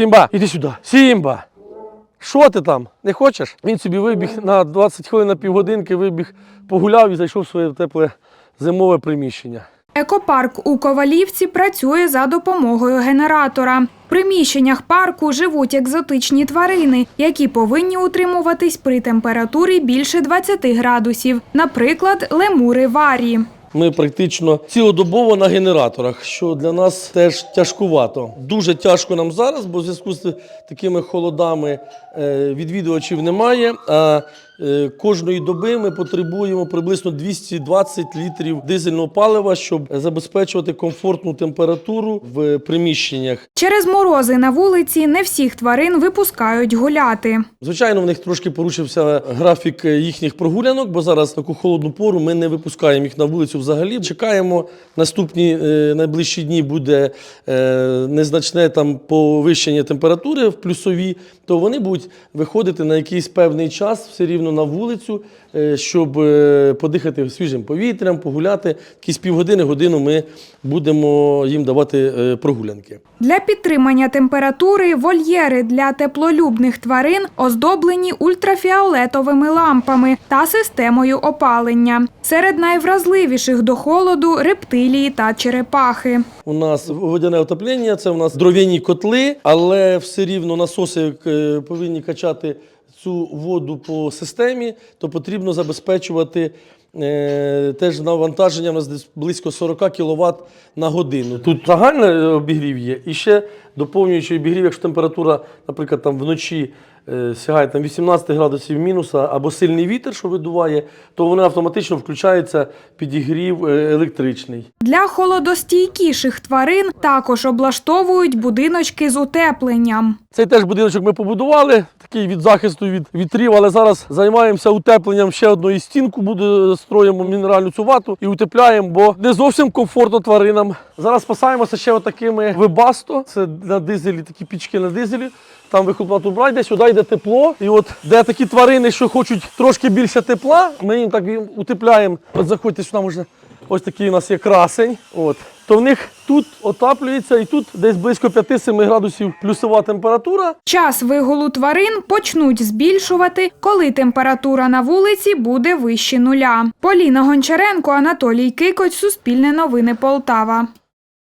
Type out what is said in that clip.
Сімба, іди сюди. Сімба. Що ти там? Не хочеш? Він собі вибіг на 20 хвилин на півгодинки, вибіг, погуляв і зайшов в своє тепле зимове приміщення. Екопарк у Ковалівці працює за допомогою генератора. В приміщеннях парку живуть екзотичні тварини, які повинні утримуватись при температурі більше 20 градусів, наприклад, лемури варі. Ми практично цілодобово на генераторах, що для нас теж тяжкувато. Дуже тяжко нам зараз, бо в зв'язку з такими холодами е, відвідувачів немає. А кожної доби ми потребуємо приблизно 220 літрів дизельного палива, щоб забезпечувати комфортну температуру в приміщеннях. Через морози на вулиці не всіх тварин випускають гуляти. Звичайно, в них трошки порушився графік е, їхніх прогулянок, бо зараз таку холодну пору ми не випускаємо їх на вулицю взагалі. Чекаємо, наступні е, найближчі дні буде е, незначне там повищення температури в плюсові, то вони будуть виходити на якийсь певний час все рівно на вулицю, е, щоб е, подихати свіжим повітрям, погуляти. Якісь півгодини, годину ми будемо їм давати е, прогулянки. Для підтримання температури вольєри для теплолюбних тварин оздоблені ультрафіолетовими лампами та системою опалення. Серед найвразливіших до холоду рептилії та черепахи. У нас водяне отоплення, це у нас дров'яні котли, але все рівно насоси повинні качати цю воду по системі, то потрібно забезпечувати теж навантаження у нас десь близько 40 кВт на годину. Тут загальний е, обігрів є, і ще доповнюючий обігрів, якщо температура, наприклад, там вночі е, сягає там 18 градусів мінуса або сильний вітер, що видуває, то вони автоматично включається підігрів е, електричний. Для холодостійкіших тварин також облаштовують будиночки з утепленням. Цей теж будиночок ми побудували, такий від захисту від вітрів, але зараз займаємося утепленням ще одної стінку, буде строїмо мінеральну цю вату і утепляємо, бо не зовсім комфортно тваринам. Зараз спасаємося ще отакими вибасто. Це на дизелі, такі пічки на дизелі. Там вихлопна труба йде, сюди йде тепло. І от де такі тварини, що хочуть трошки більше тепла, ми їм так утепляємо. От заходьте сюди, можна. Ось такий у нас є красень. От. То в них тут отаплюється і тут десь близько 5-7 градусів плюсова температура. Час вигулу тварин почнуть збільшувати, коли температура на вулиці буде вище нуля. Поліна Гончаренко, Анатолій Кикоць, Суспільне новини Полтава.